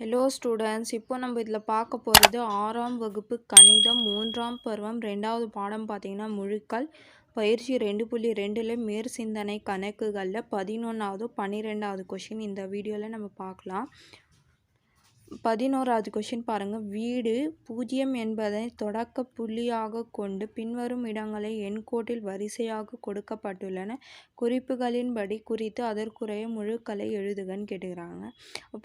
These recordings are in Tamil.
ஹலோ ஸ்டூடெண்ட்ஸ் இப்போ நம்ம இதில் பார்க்க போகிறது ஆறாம் வகுப்பு கணிதம் மூன்றாம் பருவம் ரெண்டாவது பாடம் பார்த்தீங்கன்னா முழுக்கள் பயிற்சி ரெண்டு புள்ளி ரெண்டில் மேற் சிந்தனை கணக்குகளில் பதினொன்றாவது பன்னிரெண்டாவது கொஷின் இந்த வீடியோவில் நம்ம பார்க்கலாம். பதினோராவது கொஷின் பாருங்கள் வீடு பூஜ்ஜியம் என்பதை தொடக்க புள்ளியாக கொண்டு பின்வரும் இடங்களை எண்கோட்டில் வரிசையாக கொடுக்கப்பட்டுள்ளன. குறிப்புகளின்படி குறித்து அதற்குரிய முழுக்களை எழுதுகன்னு கேட்டுக்கிறாங்க.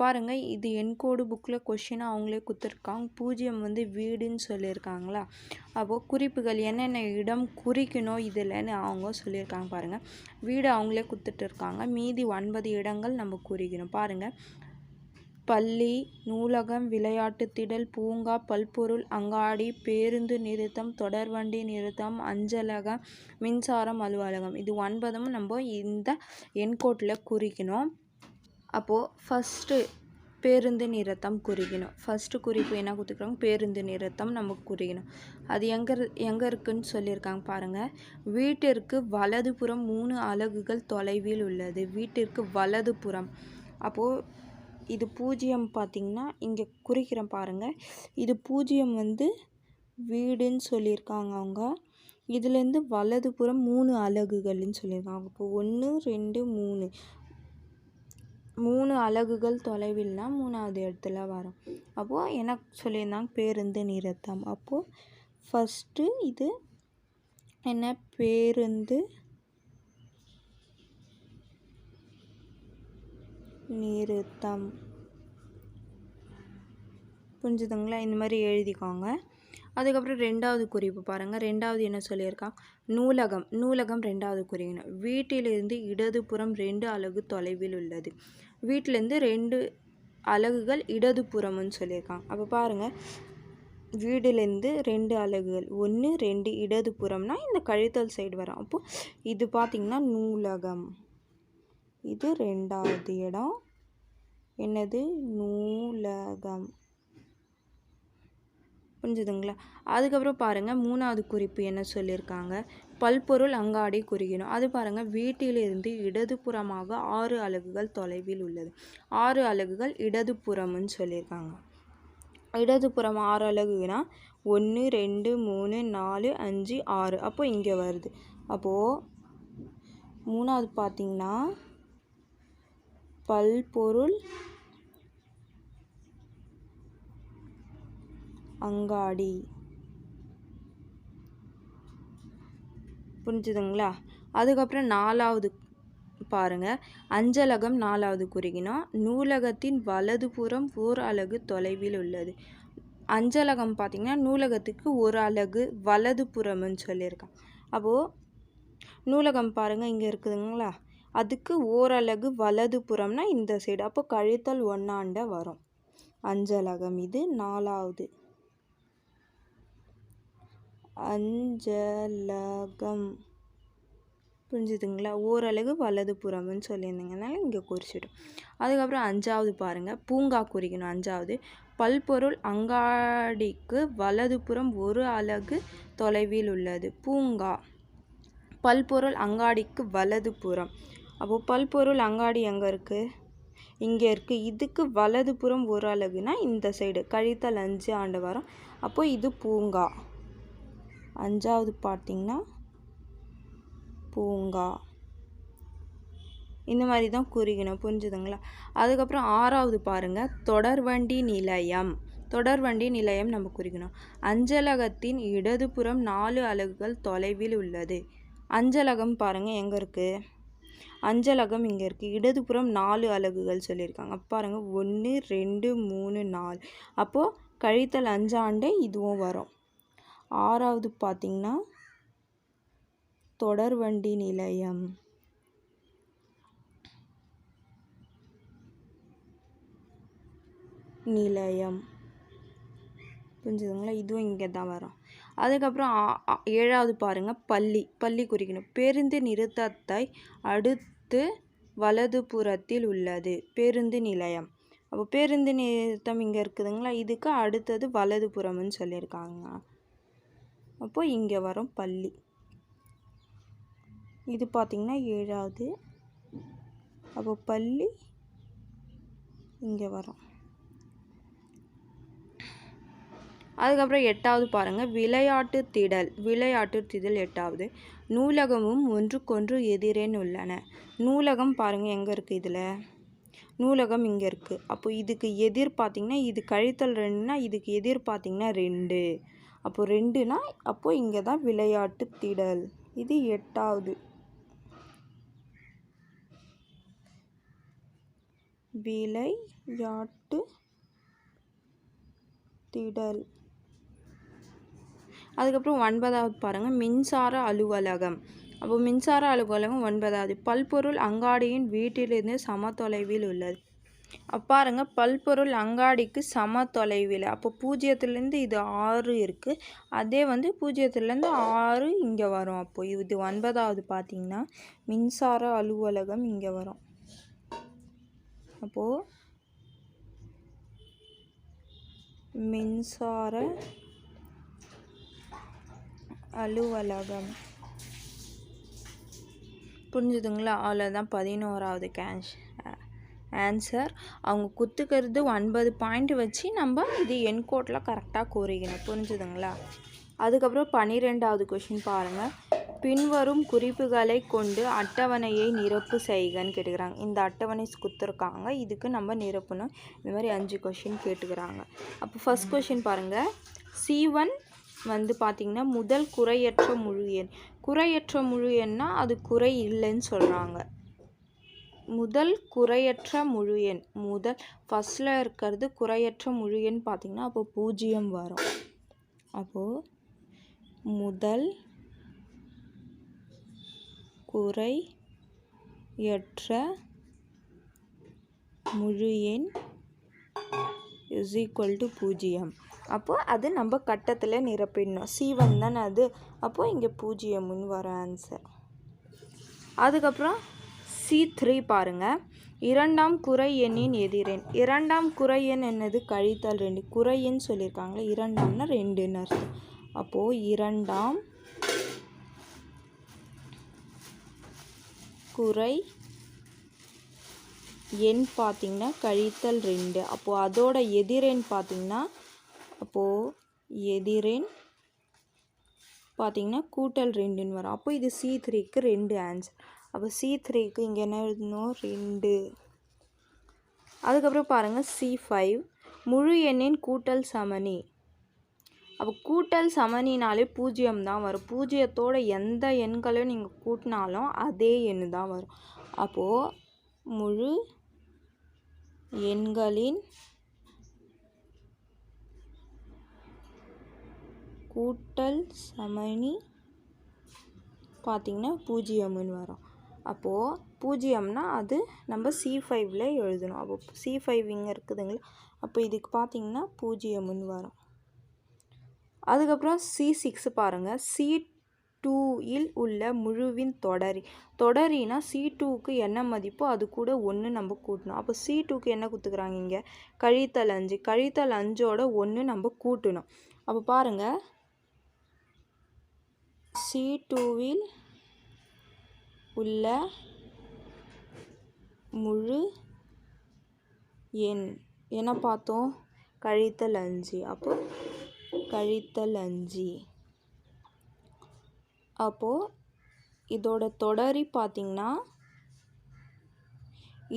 பாருங்கள் இது எண்கோடு புக்கில் கொஷினை அவங்களே கொடுத்துருக்காங்க. பூஜ்ஜியம் வந்து வீடுன்னு சொல்லியிருக்காங்களா? அப்போது குறிப்புகள் என்னென்ன இடம் குறிக்கணும் இதில்னு அவங்க சொல்லியிருக்காங்க பாருங்கள் வீடு அவங்களே கொடுத்துட்டு இருக்காங்க. மீதி ஒன்பது இடங்கள் நம்ம குறிக்கணும். பாருங்கள் பள்ளி நூலகம் விளையாட்டு திடல் பூங்கா பல்பொருள் அங்காடி பேருந்து நிறுத்தம் தொடர்வண்டி நிறுத்தம் அஞ்சலகம் மின்சாரம் அலுவலகம். இது ஒன்பதும் நம்ம இந்த எண்கோட்டில் குறிக்கணும். அப்போது ஃபஸ்ட்டு பேருந்து நிறுத்தம் குறிக்கணும். ஃபஸ்ட்டு குறிப்பு என்ன கொடுத்துருக்காங்க? பேருந்து நிறுத்தம் நம்ம குறிக்கணும். அது எங்கே எங்கே இருக்குதுன்னு சொல்லியிருக்காங்க பாருங்கள் வீட்டிற்கு வலதுபுறம் மூணு அலகுகள் தொலைவில் உள்ளது. வீட்டிற்கு வலதுபுறம். அப்போது இது பூஜ்ஜியம் பார்த்திங்கன்னா இங்கே குறிக்கிறேன் பாருங்கள் இது பூஜ்ஜியம் வந்து வீடுன்னு சொல்லியிருக்காங்க அவங்க. இதுலேருந்து வலது புறம் மூணு அலகுகள்னு சொல்லியிருக்காங்க. இப்போ ஒன்று ரெண்டு மூணு. மூணு அலகுகள் தொலைவில்னா மூணாவது இடத்துல வரும். அப்போது எனக்கு சொல்லியிருந்தாங்க? பேருந்து நிறுத்தம். அப்போது ஃபஸ்ட்டு இது என்ன? பேருந்து நிறுத்தம். புரிஞ்சுதுங்களா? இந்த மாதிரி எழுதிக்கோங்க. அதுக்கப்புறம் ரெண்டாவது குறிப்பு பாருங்கள் ரெண்டாவது என்ன சொல்லியிருக்கான் நூலகம். நூலகம் ரெண்டாவது குறிக்கணும். வீட்டிலிருந்து இடதுபுறம் ரெண்டு அலகு தொலைவில் உள்ளது. வீட்டிலேருந்து ரெண்டு அலகுகள் இடதுபுறம்னு சொல்லியிருக்காங்க அப்போ பாருங்கள் வீடுலேருந்து ரெண்டு அலகுகள். ஒன்று ரெண்டு இடதுபுறம்னா இந்த கழித்தல் சைடு வரும். அப்போது இது பார்த்திங்கன்னா நூலகம். இது ரெண்டாவது இடம். என்னது? நூலகம். புரிஞ்சுதுங்களா? அதுக்கப்புறம் பாருங்கள் மூணாவது குறிப்பு என்ன சொல்லியிருக்காங்க பல்பொருள் அங்காடி குறிக்கணும் அது பாருங்கள் வீட்டிலிருந்து இடதுபுறமாக ஆறு அலகுகள் தொலைவில் உள்ளது. ஆறு அலகுகள் இடதுபுறம்னு சொல்லியிருக்காங்க இடதுபுறம் ஆறு அலகுனா ஒன்று ரெண்டு மூணு நாலு அஞ்சு ஆறு. அப்போ இங்கே வருது. அப்போது மூணாவது பார்த்திங்கன்னா பல்பொருள் அங்காடி. புரிஞ்சுதுங்களா? அதுக்கப்புறம் நாலாவது பாருங்கள் அஞ்சலகம் நாலாவது குறிக்கணும் நூலகத்தின் வலதுபுறம் ஓர் அலகு தொலைவில் உள்ளது. அஞ்சலகம் பார்த்திங்கன்னா நூலகத்துக்கு ஒரு அலகு வலதுபுறம்னு சொல்லியிருக்கான் அப்போது நூலகம் பாருங்கள் இங்கே இருக்குதுங்களா? அதுக்கு ஓரலகு வலதுபுறம்னா இந்த சைடு அப்போ கழித்தல் ஒன்னாண்ட வரும். அஞ்சலகம் இது நாலாவது. அஞ்சலகம். புரிஞ்சுதுங்களா? ஓரளவு வலதுபுறம்னு சொல்லியிருந்தீங்கனால இங்கே குறிச்சிடும் அதுக்கப்புறம் அஞ்சாவது பாருங்கள் பூங்கா குறிக்கணும் அஞ்சாவது. பல்பொருள் அங்காடிக்கு வலதுபுறம் ஒரு அலகு தொலைவில் உள்ளது. பூங்கா. பல்பொருள் அங்காடிக்கு வலது புறம். அப்போது பல்பொருள் அங்காடி எங்கே இருக்குது இங்கே இருக்குது இதுக்கு வலதுபுறம் ஒரு அலகுனா இந்த சைடு. கழித்தல் அஞ்சு ஆண்டு வரும். அப்போது இது பூங்கா. அஞ்சாவது பார்த்திங்கன்னா பூங்கா. இந்த மாதிரி தான் குறிக்கணும் புரிஞ்சுதுங்களா? அதுக்கப்புறம் ஆறாவது பாருங்கள் தொடர்வண்டி நிலையம். தொடர்வண்டி நிலையம் நம்ம குறிக்கணும் அஞ்சலகத்தின் இடதுபுறம் நாலு அலகுகள் தொலைவில் உள்ளது. அஞ்சலகம் பாருங்கள் எங்கே இருக்குது அஞ்சலகம் இங்கே இருக்குது இடதுபுறம் நாலு அலகுகள் சொல்லியிருக்காங்க. பாருங்கள் ஒன்று ரெண்டு மூணு நாலு. அப்போது கழித்தல் அஞ்சாண்டே இதுவும் வரும். ஆறாவது பார்த்திங்கன்னா தொடர்வண்டி நிலையம். நிலையம். புரிஞ்சுதுங்களா? இதுவும் இங்கே தான் வரும். அதுக்கப்புறம் ஏழாவது பாருங்கள் பள்ளி. பள்ளி குறிக்கணும். பேருந்து நிறுத்தத்தை அடுத்து வலதுபுறத்தில் உள்ளது. பேருந்து நிலையம். அப்போ பேருந்து நிறுத்தம் இங்கே இருக்குதுங்களா? இதுக்கு அடுத்தது வலதுபுறம்னு சொல்லியிருக்காங்க. அப்போது இங்கே வரும் பள்ளி. இது பார்த்திங்கன்னா ஏழாவது. அப்போ பள்ளி இங்கே வரும். அதுக்கப்புறம் எட்டாவது பாருங்கள் விளையாட்டு திடல் விளையாட்டு திடல் எட்டாவது. நூலகமும் ஒன்றுக்கொன்று எதிரேன் உள்ளன. நூலகம் பாருங்கள் எங்கே இருக்குது இதில்? நூலகம் இங்கே இருக்குது அப்போ இதுக்கு எதிர் பார்த்திங்கன்னா இது கழித்தல் ரெண்டுனா இதுக்கு எதிர் பார்த்திங்கன்னா ரெண்டு. அப்போது ரெண்டுனா அப்போது இங்கே தான் விளையாட்டு திடல். இது எட்டாவது. விளையாட்டு திடல். அதுக்கப்புறம் ஒன்பதாவது பாருங்கள் மின்சார அலுவலகம். அப்போ மின்சார அலுவலகம் ஒன்பதாவது. பல்பொருள் அங்காடியின் வீட்டிலிருந்து சம தொலைவில் உள்ளது. அப்ப பாருங்க பல்பொருள் அங்காடிக்கு சம தொலைவில் அப்போ பூஜ்ஜியத்துலேருந்து இது ஆறு இருக்குது அதே வந்து பூஜ்ஜியத்துலேருந்து ஆறு இங்கே வரும். அப்போ இது ஒன்பதாவது பார்த்தீங்கன்னா மின்சார அலுவலகம் இங்கே வரும். அப்போது மின்சார அலுவலகம். புரிஞ்சுதுங்களா? அவ்வளோதான் பதினோராவது கேஷ் ஆன்சர் அவங்க குத்துக்கிறது ஒன்பது பாயிண்ட் வச்சு நம்ம இது என்கோட்டில் கரெக்டாக கூறிக்கணும் புரிஞ்சுதுங்களா? அதுக்கப்புறம் பன்னிரெண்டாவது கொஷின் பாருங்கள் பின்வரும் குறிப்புகளை கொண்டு அட்டவணையை நிரப்பு செய்கன்னு கேட்டுக்கிறாங்க. இந்த அட்டவணை குத்துருக்காங்க. இதுக்கு நம்ம நிரப்பணும். இந்த மாதிரி அஞ்சு கொஷின் கேட்டுக்கிறாங்க. அப்போ ஃபஸ்ட் கொஷின் பாருங்கள் சி ஒன் வந்து பார்த்திங்கன்னா முதல் குறையற்ற முழு எண். குறையற்ற முழு எண்ணா அது குறை இல்லைன்னு சொல்கிறாங்க முதல் குறையற்ற முழு எண். முதல் ஃபஸ்ட்டில் இருக்கிறது குறையற்ற முழு எண் பார்த்திங்கன்னா அப்போ பூஜ்ஜியம் வரும். அப்போது முதல் குறையற்ற முழு எண் இஸ் ஈக்குவல் டு பூஜ்ஜியம். அப்போது அது நம்ம கட்டத்தில் நிரப்பிடணும். சீவன் தானே அது? அப்போது இங்கே பூஜ்ஜியம்னு வர ஆன்சர் அதுக்கப்புறம் சி த்ரீ பாருங்கள் இரண்டாம் குறை எண்ணின் எதிரெண் இரண்டாம் குறை எண் என்னது? கழித்தல் ரெண்டு. குறை எண் சொல்லியிருக்காங்களே இரண்டாம்னா ரெண்டுன்னு அர்த்தம். அப்போது இரண்டாம் குறை எண் பார்த்திங்கன்னா கழித்தல் ரெண்டு. அப்போது அதோட எதிரெண் பார்த்திங்கன்னா அப்போது எதிரெண் பார்த்திங்கன்னா கூட்டல் ரெண்டுன்னு வரும். அப்போ இது சி த்ரீக்கு ரெண்டு ஆன்சர் அப்போ சி த்ரீக்கு இங்கே என்ன எழுதணும்? ரெண்டு. அதுக்கப்புறம் பாருங்கள் சி ஃபைவ் முழு எண்ணின் கூட்டல் சமனி அப்போ கூட்டல் சமனினாலே பூஜ்ஜியம் தான் வரும். பூஜ்ஜியத்தோட எந்த எண்களையும் நீங்கள் கூட்டினாலும் அதே எண் தான் வரும். அப்போது முழு எண்களின் கூட்டல் சமனி பார்த்திங்கன்னா பூஜ்ஜியம்னு வரும். அப்போது பூஜ்ஜியம்னா அது நம்ம சி ஃபைவ்ல எழுதணும். அப்போ சி ஃபைவ் இங்கே இருக்குதுங்களா? அப்போ இதுக்கு பார்த்திங்கன்னா பூஜ்ஜியம்னு வரும். அதுக்கப்புறம் சி சிக்ஸ் பாருங்கள் சி டூயில் உள்ள முழுவின் தொடரி. தொடரினா சி டூக்கு என்ன மதிப்போ அது கூட ஒன்று நம்ம கூட்டணும். அப்போ சி டூக்கு என்ன கொடுத்துக்குறாங்க இங்கே? கழித்தல் அஞ்சு. கழித்தல் அஞ்சோட ஒன்று நம்ம கூட்டணும். அப்போ பாருங்கள் சி டூவில் உள்ள முழு எண். என்ன பார்த்தோம்? கழித்தல் அஞ்சு அப்போ கழித்தல் அஞ்சு அப்போது இதோட தொடரி பார்த்திங்கன்னா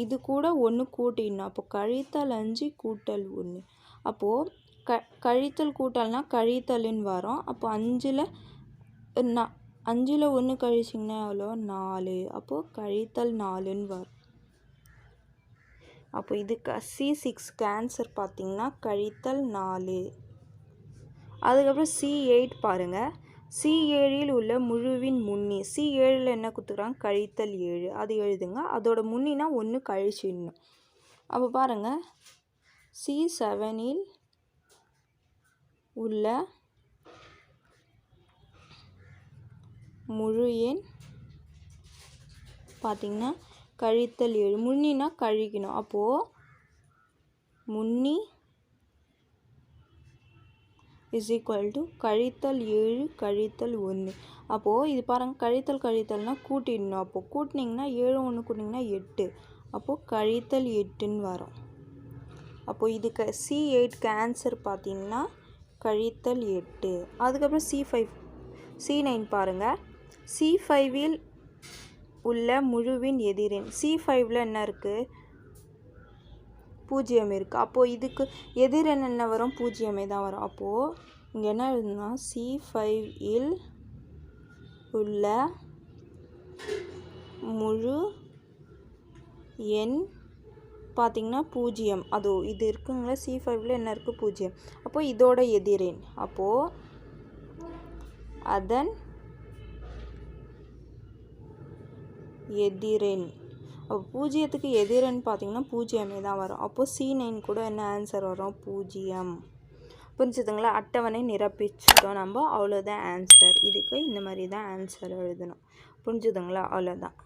இது கூட ஒன்று கூட்டிடணும். அப்போ கழித்தல் அஞ்சு கூட்டல் ஒன்று அப்போது க கழித்தல் கூட்டல்னா கழித்தல்னு வரும். அப்போ அஞ்சில் நான் அஞ்சில் ஒன்று கழிச்சிங்கன்னா எவ்வளோ? நாலு. அப்போது கழித்தல் நாலுன்னு வரும். அப்போ இதுக்கு சி சிக்ஸ்க்கு ஆன்சர் பார்த்திங்கன்னா கழித்தல் நாலு. அதுக்கப்புறம் சி எயிட் பாருங்கள் சி ஏழில் உள்ள முழுவின் முன்னி. சி ஏழில் என்ன கொடுத்துக்கிறாங்க கழித்தல் ஏழு. அது எழுதுங்க. அதோட முன்னினா ஒன்று கழிச்சிடணும். அப்போ பாருங்கள் சி செவனில் உள்ள முழு எண் பார்த்திங்கன்னா கழித்தல் ஏழு. முன்னினா கழிக்கணும். அப்போது முன்னி இஸ் ஈக்குவல் டு கழித்தல் ஏழு கழித்தல் ஒன்று அப்போது இது பாருங்கள் கழித்தல் கழித்தல்னால் கூட்டிடணும். அப்போது கூட்டினீங்கன்னா ஏழு ஒன்று கூட்டிங்கன்னா எட்டு. அப்போது கழித்தல் எட்டுன்னு வரும். அப்போது இதுக்கு சி எயிட்க்கு ஆன்சர் பார்த்திங்கன்னா கழித்தல் எட்டு. அதுக்கப்புறம் சி ஃபைவ் சி நைன் பாருங்கள் சி ஃபைவில் உள்ள முழுவின் எதிரெண் சி ஃபைவ்ல என்ன இருக்குது பூஜ்ஜியம் இருக்குது அப்போது இதுக்கு எதிரெண் என்ன வரும்? பூஜ்ஜியமே தான் வரும். அப்போது இங்கே என்ன எழுதுனா சி ஃபைவ் இல் உள்ள முழு எண் பார்த்திங்கன்னா பூஜ்ஜியம் அதோ இது இருக்குங்களா சி ஃபைவ்ல என்ன இருக்குது பூஜ்ஜியம் அப்போது இதோட எதிரெண் அப்போது அதன் எதிரெண் அப்போ பூஜ்ஜியத்துக்கு எதிரெண் பார்த்தீங்கன்னா பூஜ்ஜியமே தான் வரும். அப்போது சி நைன் கூட என்ன ஆன்சர் வரும்? பூஜ்ஜியம். புரிஞ்சுதுங்களா? அட்டவணை நிரப்பிச்சிட்டோம் நம்ம. அவ்வளோதான் ஆன்சர் இதுக்கு இந்த மாதிரி தான் ஆன்சர் எழுதணும். புரிஞ்சுதுங்களா? அவ்வளோதான்.